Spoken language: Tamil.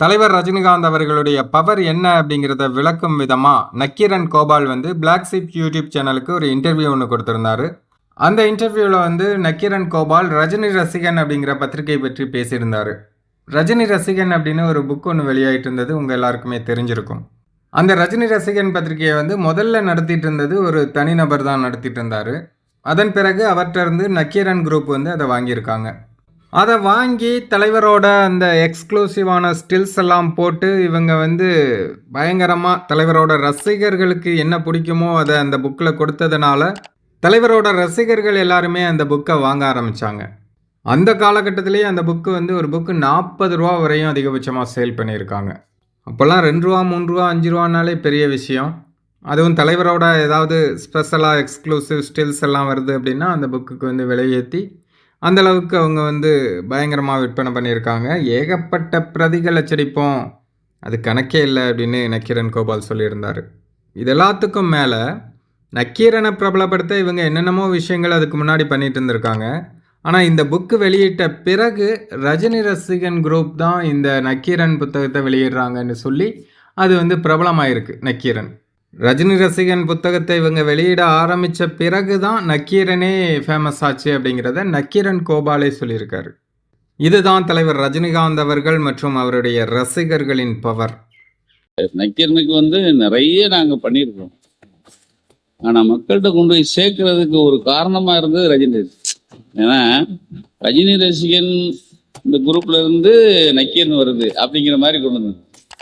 தலைவர் ரஜினிகாந்த் அவர்களுடைய பவர் என்ன அப்படிங்கிறத விளக்கும் விதமாக நக்கீரன் கோபால் வந்து பிளாக் சிப் யூடியூப் சேனலுக்கு ஒரு இன்டர்வியூ ஒன்று கொடுத்துருந்தாரு. அந்த இன்டர்வியூவில் வந்து நக்கீரன் கோபால் ரஜினி ரசிகன் அப்படிங்கிற பத்திரிகை பற்றி பேசியிருந்தார். ரஜினி ரசிகன் அப்படின்னு ஒரு புக் ஒன்று வெளியாயிட்டு இருந்தது உங்கள் எல்லாருக்குமே தெரிஞ்சிருக்கும். அந்த ரஜினி ரசிகன் பத்திரிகையை வந்து முதல்ல நடத்திட்டு இருந்தது ஒரு தனிநபர் தான் நடத்திட்டு இருந்தார். அதன் பிறகு அவர்கிட்ட இருந்து நக்கீரன் குரூப் வந்து அதை வாங்கியிருக்காங்க. அதை வாங்கி தலைவரோட அந்த எக்ஸ்க்ளூசிவான ஸ்டில்ஸ் எல்லாம் போட்டு இவங்க வந்து பயங்கரமாக தலைவரோட ரசிகர்களுக்கு என்ன பிடிக்குமோ அதை அந்த புக்கில் கொடுத்ததுனால தலைவரோட ரசிகர்கள் எல்லாருமே அந்த புக்கை வாங்க ஆரம்பித்தாங்க அந்த காலகட்டத்திலேயே அந்த புக்கு வந்து ஒரு புக்கு நாற்பது ரூபா வரையும் அதிகபட்சமாக சேல் பண்ணியிருக்காங்க. அப்போல்லாம் ரெண்டு ரூபா மூணு ரூபா அஞ்சு ரூபானாலே பெரிய விஷயம். அதுவும் தலைவரோட ஏதாவது ஸ்பெஷலாக எக்ஸ்க்ளூசிவ் ஸ்டில்ஸ் எல்லாம் வருது அப்படின்னா அந்த புக்குக்கு வந்து விலையேற்றி அந்த அளவுக்கு அவங்க வந்து பயங்கரமாக விற்பனை பண்ணியிருக்காங்க. ஏகப்பட்ட பிரதிகள் அச்சடிப்போம். அது கணக்கே இல்லை அப்படின்னு நக்கீரன் கோபால் சொல்லியிருந்தார். இது எல்லாத்துக்கும் மேலே நக்கீரனை பிரபலப்படுத்த இவங்க என்னென்னமோ விஷயங்கள் அதுக்கு முன்னாடி பண்ணிட்டு இருந்திருக்காங்க. ஆனால் இந்த புக்கு வெளியிட்ட பிறகு ரஜினி ரசிகன் குரூப் தான் இந்த நக்கீரன் புத்தகத்தை வெளியிடுறாங்கன்னு சொல்லி அது வந்து பிரபலமாயிருக்கு நக்கீரன். ரஜினி ரசிகன் புத்தகத்தை இவங்க வெளியிட ஆரம்பித்த பிறகு தான் நக்கீரனே ஃபேமஸ் ஆச்சு அப்படிங்கிறத நக்கீரன் கோபாலே சொல்லியிருக்காரு. இதுதான் தலைவர் ரஜினிகாந்த் அவர்கள் மற்றும் அவருடைய ரசிகர்களின் பவர். நக்கீரனுக்கு வந்து நிறைய நாங்கள் பண்ணியிருக்கோம். ஆனால் மக்கள்கிட்ட கொண்டு போய் சேர்க்கறதுக்கு ஒரு காரணமாக இருந்தது ரஜினி. ஏன்னா ரஜினி ரசிகன் இந்த குரூப்ல இருந்து நக்கீரன் வருது அப்படிங்கிற மாதிரி கொண்டு வந்தது.